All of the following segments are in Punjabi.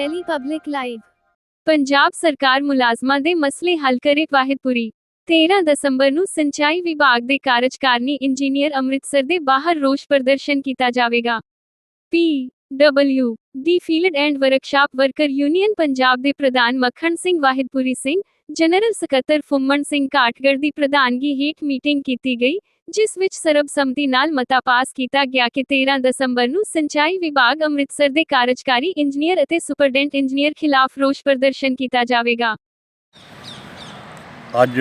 Delhi Public Live. ਪੰਜਾਬ ਸਰਕਾਰ ਮੁਲਾਜ਼ਮਾਂ ਦੇ ਮਸਲੇ ਹੱਲ ਕਰੇ ਵਾਹਿਦਪੁਰੀ 13 ਦਸੰਬਰ ਨੂੰ ਸਿੰਚਾਈ ਵਿਭਾਗ ਦੇ ਕਾਰਜਕਾਰਨੀ ਇੰਜੀਨੀਅਰ ਅੰਮ੍ਰਿਤਸਰ ਦੇ ਬਾਹਰ ਰੋਸ ਪ੍ਰਦਰਸ਼ਨ ਕੀਤਾ ਜਾਵੇਗਾ P W D field and workshop worker union Punjab ਦੇ ਪ੍ਰਧਾਨ ਮੱਖਣ ਸਿੰਘ, ਵਾਹਿਦਪੁਰੀ ਸਿੰਘ ਜਨਰਲ ਸਕੱਤਰ ਫੁੰਮਣ ਸਿੰਘ ਕਾਟਗੜ ਦੀ ਪ੍ਰਧਾਨਗੀ ਹੇਠ ਮੀਟਿੰਗ ਕੀਤੀ ਗਈ, ਜਿਸ ਵਿੱਚ ਸਰਬਸੰਮਤੀ ਨਾਲ ਮਤਾ ਪਾਸ ਕੀਤਾ ਗਿਆ ਕਿ 13 ਦਸੰਬਰ ਨੂੰ ਸਿੰਚਾਈ ਵਿਭਾਗ ਅੰਮ੍ਰਿਤਸਰ ਦੇ ਕਾਰਜਕਾਰੀ ਇੰਜੀਨੀਅਰ ਅਤੇ ਸੁਪਰਡੈਂਟ ਇੰਜੀਨੀਅਰ ਖਿਲਾਫ ਰੋਸ ਪ੍ਰਦਰਸ਼ਨ ਕੀਤਾ ਜਾਵੇਗਾ। ਅੱਜ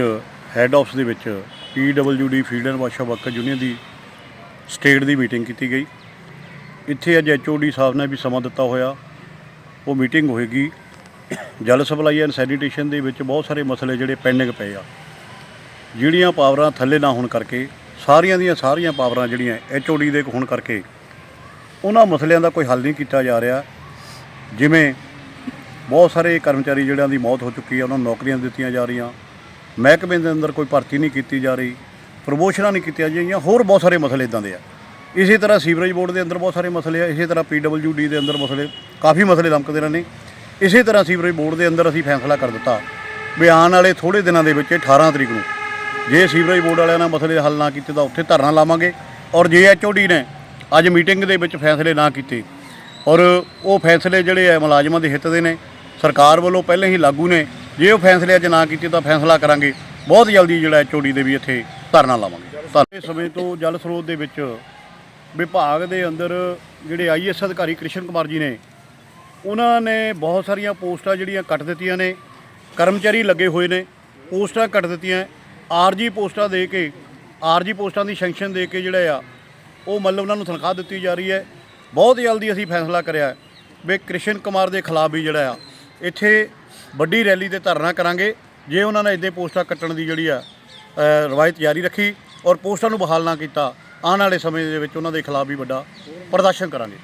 ਹੈੱਡ ਆਫਿਸ ਦੇ ਵਿੱਚ ਪੀਡਬਲਯੂਡੀ ਫੀਲਡ ਐਂਡ ਵਾਸ਼ਾ ਵਰਕਰ ਯੂਨੀਅਨ ਦੀ ਸਟੇਟ ਦੀ ਮੀਟਿੰਗ ਕੀਤੀ ਗਈ। ਇੱਥੇ ਅੱਜ ਐਚਓਡੀ ਸਾਹਿਬ ਨੇ ਵੀ ਸਮਾਂ ਦਿੱਤਾ ਹੋਇਆ। ਉਹ ਮੀਟਿੰਗ ਹੋਏਗੀ। ਜਲ ਸਪਲਾਈ ਐਂਡ ਸੈਨੀਟੇਸ਼ਨ ਦੇ ਵਿੱਚ ਬਹੁਤ ਸਾਰੇ ਮਸਲੇ ਜਿਹੜੇ ਪੈਂਡਿੰਗ ਪਏ ਆ। ਜਿਹੜੀਆਂ ਪਾਵਰਾਂ ਥੱਲੇ ਨਾ ਹੋਣ ਕਰਕੇ, ਸਾਰੀਆਂ ਦੀਆਂ ਸਾਰੀਆਂ ਪਾਵਰਾਂ ਜਿਹੜੀਆਂ ਐਚਓਡੀ ਦੇ ਹੋਣ ਕਰਕੇ, ਉਹਨਾਂ ਮਸਲਿਆਂ ਦਾ ਕੋਈ ਹੱਲ ਨਹੀਂ ਕੀਤਾ ਜਾ ਰਿਹਾ। ਜਿਵੇਂ ਬਹੁਤ ਸਾਰੇ ਕਰਮਚਾਰੀ ਜਿਹੜਿਆਂ ਦੀ ਮੌਤ ਹੋ ਚੁੱਕੀ ਹੈ ਉਹਨਾਂ ਨੂੰ ਨੌਕਰੀਆਂ ਦਿੱਤੀਆਂ ਜਾ ਰਹੀਆਂ। ਮਹਿਕਮੇ ਦੇ ਅੰਦਰ ਕੋਈ ਭਰਤੀ ਨਹੀਂ ਕੀਤੀ ਜਾ ਰਹੀ। ਪ੍ਰਮੋਸ਼ਨਾਂ ਨਹੀਂ ਕੀਤੀਆਂ ਜਾ ਰਹੀਆਂ। ਹੋਰ ਬਹੁਤ ਸਾਰੇ ਮਸਲੇ ਇਦਾਂ ਦੇ ਆ। ਇਸੇ ਤਰ੍ਹਾਂ ਸੀਵਰੇਜ ਬੋਰਡ ਦੇ ਅੰਦਰ ਬਹੁਤ ਸਾਰੇ ਮਸਲੇ ਆ, ਇਸੇ ਤਰ੍ਹਾਂ ਪੀਡਬਲਯੂਡੀ ਦੇ ਅੰਦਰ ਮਸਲੇ, ਕਾਫੀ ਮਸਲੇ ਦਮਕਦੇ ਰਹੇ ਨੇ ਇਸੇ ਤਰ੍ਹਾਂ ਸੀਵਰੇਜ ਬੋਰਡ ਦੇ ਅੰਦਰ ਅਸੀਂ ਫੈਸਲਾ ਕਰ ਦਿੱਤਾ ਵੀ ਆਉਣ ਵਾਲੇ ਥੋੜੇ ਦਿਨਾਂ ਦੇ ਵਿੱਚ 18 ਤਰੀਕ ਨੂੰ ਜੇ ਸੀਵਰੇਜ ਬੋਰਡ ਵਾਲਿਆਂ ਨਾਲ ਮਸਲੇ ਹੱਲ ਨਾ ਕੀਤੇ ਤਾਂ ਉੱਥੇ ਧਰਨਾ ਲਾਵਾਂਗੇ ਔਰ ਜੇ ਐਚਓਡੀ ਨੇ ਅੱਜ ਮੀਟਿੰਗ ਦੇ ਵਿੱਚ ਫੈਸਲੇ ਨਾ ਕੀਤੇ ਔਰ ਉਹ ਫੈਸਲੇ ਜਿਹੜੇ ਆ ਮੁਲਾਜ਼ਮਾਂ ਦੇ ਹਿੱਤ ਦੇ ਨੇ, ਸਰਕਾਰ ਵੱਲੋਂ ਪਹਿਲਾਂ ਹੀ ਲਾਗੂ ਨੇ, ਜੇ ਉਹ ਫੈਸਲੇ ਅੱਜ ਨਾ ਕੀਤੇ ਤਾਂ ਫੈਸਲਾ ਕਰਾਂਗੇ। ਬਹੁਤ ਜਲਦੀ ਜਿਹੜਾ ਐਚਓਡੀ ਦੇ ਵੀ ਇੱਥੇ ਧਰਨਾ ਲਾਵਾਂਗੇ। ਧਰਨੇ ਇਸ ਸਮੇਂ ਤੋਂ ਜਲ ਸਰੋਤ ਦੇ ਵਿੱਚ ਵਿਭਾਗ ਦੇ ਅੰਦਰ ਜਿਹੜੇ ਆਈਐਸ ਅਧਿਕਾਰੀ ਕ੍ਰਿਸ਼ਨ ਕੁਮਾਰ ਜੀ ਨੇ, ਉਹਨਾਂ ਨੇ ਬਹੁਤ ਸਾਰੀਆਂ ਪੋਸਟਾਂ ਜਿਹੜੀਆਂ ਕੱਟ ਦਿੱਤੀਆਂ ਨੇ, ਕਰਮਚਾਰੀ ਲੱਗੇ ਹੋਏ ਨੇ, ਪੋਸਟਾਂ ਕੱਟ ਦਿੱਤੀਆਂ, ਆਰਜੀ ਪੋਸਟਾਂ ਦੇ ਕੇ, ਆਰਜੀ ਪੋਸਟਾਂ ਦੀ ਸੈਂਕਸ਼ਨ ਦੇ ਕੇ ਜਿਹੜਾ ਆ, ਉਹ ਮਤਲਬ ਉਹਨਾਂ ਨੂੰ ਤਨਖਾਹ ਦਿੱਤੀ ਜਾ ਰਹੀ ਹੈ। ਬਹੁਤ ਜਲਦੀ ਅਸੀਂ ਫੈਸਲਾ ਕਰਿਆ ਵੀ ਕ੍ਰਿਸ਼ਨ ਕੁਮਾਰ ਦੇ ਖਿਲਾਫ ਵੀ ਜਿਹੜਾ ਆ, ਇੱਥੇ ਵੱਡੀ ਰੈਲੀ ਤੇ ਧਰਨਾ ਕਰਾਂਗੇ, ਜੇ ਉਹਨਾਂ ਨੇ ਇਦਾਂ ਪੋਸਟਾਂ ਕੱਟਣ ਦੀ ਜਿਹੜੀ ਆ ਰਵਾਇਤ ਜਾਰੀ ਰੱਖੀ ਔਰ ਪੋਸਟਾਂ ਨੂੰ ਬਹਾਲ ਨਾ ਕੀਤਾ ਆਉਣ ਵਾਲੇ ਸਮੇਂ ਦੇ ਵਿੱਚ ਉਹਨਾਂ ਦੇ ਖਿਲਾਫ ਵੀ ਵੱਡਾ ਪ੍ਰਦਰਸ਼ਨ ਕਰਾਂਗੇ।